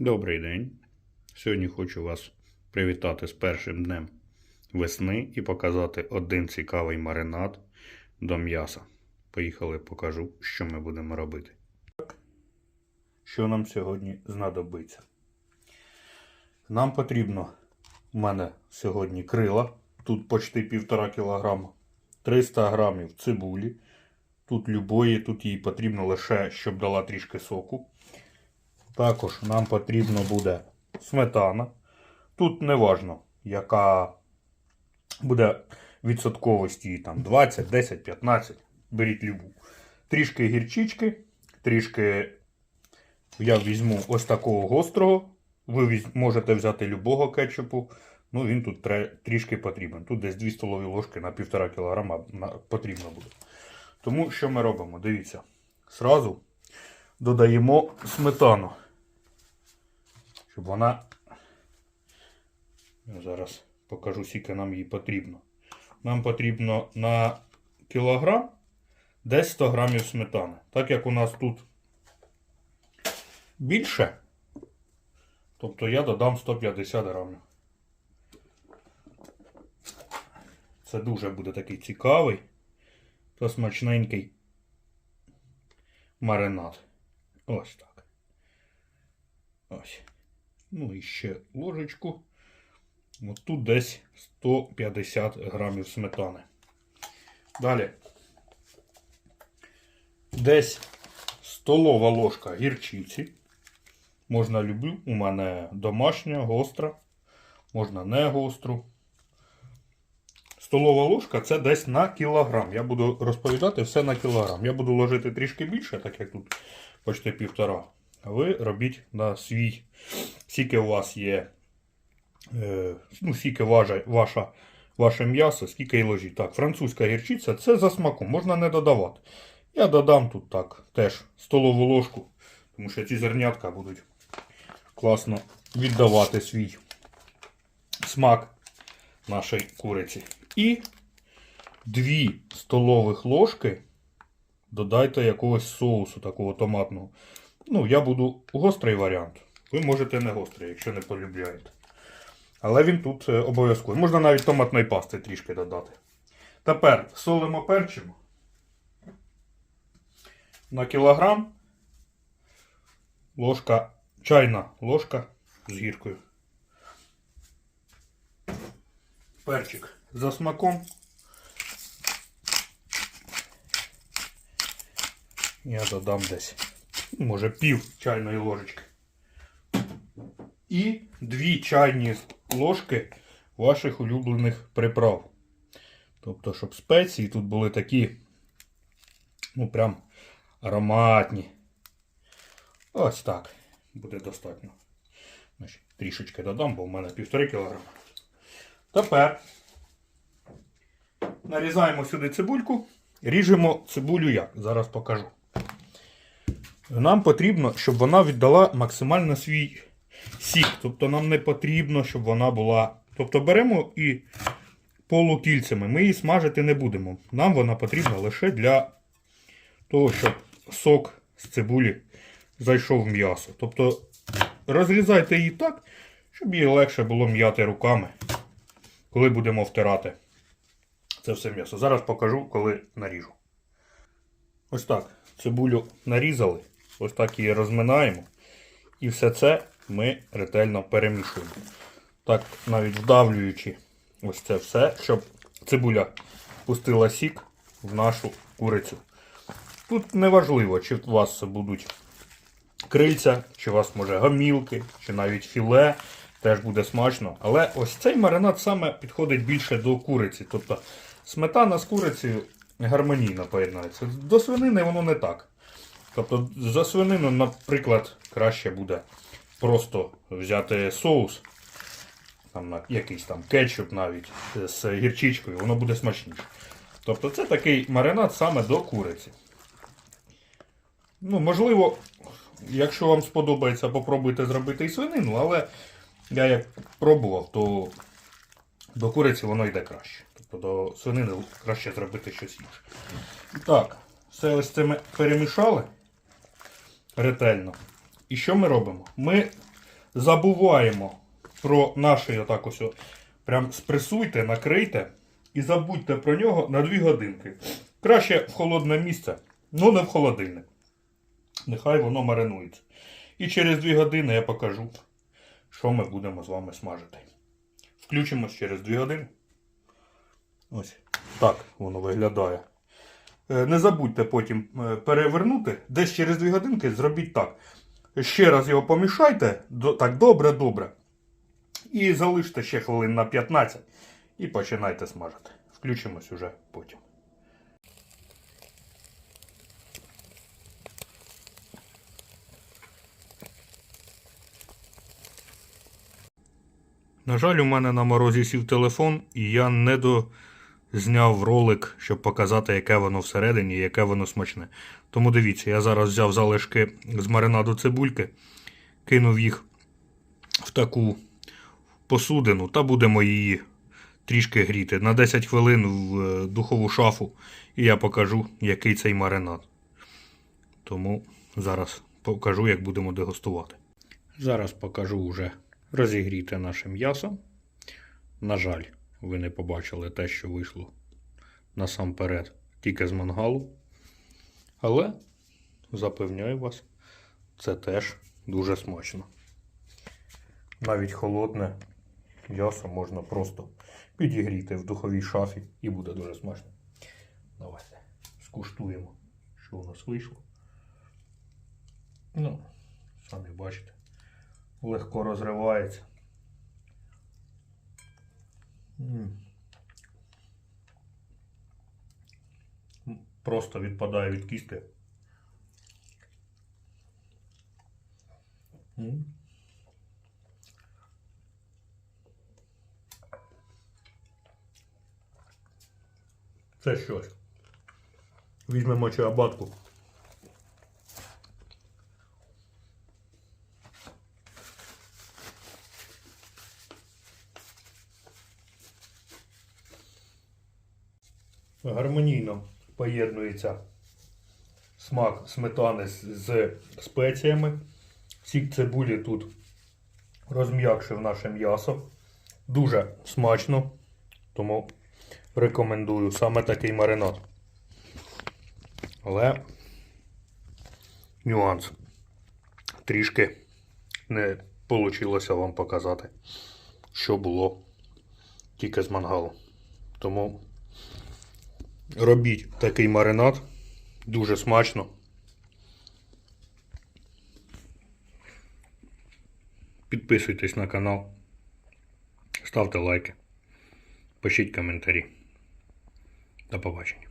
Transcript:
Добрий день. Сьогодні хочу вас привітати з першим днем весни і показати один цікавий маринад до м'яса. Поїхали, покажу, що ми будемо робити. Що нам сьогодні знадобиться? Нам потрібно у мене сьогодні крила. Тут почти півтора кілограма, 300 грамів цибулі. Тут любої, тут їй потрібно лише, щоб дала трішки соку. Також нам потрібно буде сметана. Тут не важно, яка буде відсотковість її там 20, 10, 15. Беріть любу. Трішки гірчички, трішки я візьму ось такого гострого. Ви можете взяти любого кетчупу. Ну, він тут трішки потрібен. Тут десь 2 столові ложки на 1,5 кг потрібно буде. Тому що ми робимо? Дивіться. Сразу додаємо сметану. Щоб вона. Я зараз покажу, скільки нам її потрібно. Нам потрібно на кілограм десь 100 грамів сметани. Так як у нас тут більше, тобто я додам 150 грамів. Це дуже буде такий цікавий та смачненький маринад. Ось так. Ось. Ну і ще ложечку. От тут десь 150 грамів сметани. Далі. Десь столова ложка гірчиці. Можна люблю. У мене домашня, гостра. Можна не гостру. Столова ложка це десь на кілограм. Я буду розповідати все на кілограм. Я буду ложити трішки більше, так як тут почти півтора. Ви робіть на свій, скільки у вас є, е, ну, скільки важа, ваша, ваше м'ясо, скільки й ложіть. Так, французька гірчиця це за смаком, можна не додавати. Я додам тут так теж столову ложку, тому що ці зернятка будуть класно віддавати свій смак нашій куриці. І 2 столових ложки додайте якогось соусу такого томатного. Ну, я буду гострий варіант. Ви можете не гострий, якщо не полюбляєте. Але він тут е, обов'язковий. Можна навіть томатної пасти трішки додати. Тепер солимо перчимо. На кілограм ложка, чайна ложка з гіркою. Перчик за смаком. Я додам десь, може, пів чайної ложечки. І дві чайні ложки ваших улюблених приправ. Тобто, щоб спеції тут були такі, ну, прям ароматні. Ось так. Буде достатньо. Трішечки додам, бо в мене півтори кілограма. Тепер нарізаємо сюди цибульку, ріжемо цибулю як. Зараз покажу. Нам потрібно, щоб вона віддала максимально свій сік. Тобто нам не потрібно, щоб вона була. Тобто беремо і полукільцями. Ми її смажити не будемо. Нам вона потрібна лише для того, щоб сок з цибулі зайшов в м'ясо. Тобто розрізайте її так, щоб її легше було м'яти руками, коли будемо втирати це все м'ясо. Зараз покажу, коли наріжу. Ось так. Цибулю нарізали. Ось так її розминаємо. І все це ми ретельно перемішуємо. Так, навіть вдавлюючи ось це все, щоб цибуля пустила сік в нашу курицю. Тут не важливо, чи у вас будуть крильця, чи у вас може гамілки, чи навіть філе. Теж буде смачно. Але ось цей маринад саме підходить більше до куриці. Тобто сметана з курицею гармонійно поєднається. До свинини воно не так. Тобто за свинину, наприклад, краще буде просто взяти соус, там, якийсь там кетчуп навіть з гірчичкою, воно буде смачніше. Тобто це такий маринад саме до куриці. Ну, можливо, якщо вам сподобається, попробуйте зробити і свинину, але я як пробував, то до куриці воно йде краще. Тобто до свинини краще зробити щось інше. Так, все ось це ми перемішали ретельно. І що ми робимо? Ми забуваємо про наше отак ось. Прям спресуйте, накрийте і забудьте про нього на 2 годинки. Краще в холодне місце, ну не в холодильник. Нехай воно маринується. І через 2 години я покажу, що ми будемо з вами смажити. Включимось через 2 години. Ось так воно виглядає. Е, Не забудьте потім е, перевернути. Десь через 2 годинки зробіть так. Ще раз його помішайте, так добре-добре. І залиште ще хвилин на 15 і починайте смажити. Включимось уже потім. На жаль, у мене на морозі сів телефон, і я не дозняв ролик, щоб показати, яке воно всередині і яке воно смачне. Тому дивіться, я зараз взяв залишки з маринаду цибульки, кинув їх в таку посудину та будемо її трішки гріти. На 10 хвилин в е, духову шафу, і я покажу, який цей маринад. Тому зараз покажу, як будемо дегустувати. Зараз покажу вже розігріте наше м'ясо. На жаль, ви не побачили те, що вийшло насамперед тільки з мангалу. Але запевняю вас, це теж дуже смачно. Навіть холодне м'ясо можна просто підігріти в духовій шафі і буде дуже смачно. Давайте скуштуємо, що у нас вийшло. Ну, самі бачите, легко розривається. Просто відпадає від кістки. Це щось. Візьмемо чиабатку. Гармонійно поєднується смак сметани з, спеціями. Сік цибулі тут розм'якшив наше м'ясо. Дуже смачно. Тому рекомендую саме такий маринад. Але нюанс. Трішки не вийшло вам показати, що було тільки з мангалу. Тому робіть такий маринад. Дуже смачно. Підписуйтесь на канал, ставте лайки, пишіть коментарі. До побачення.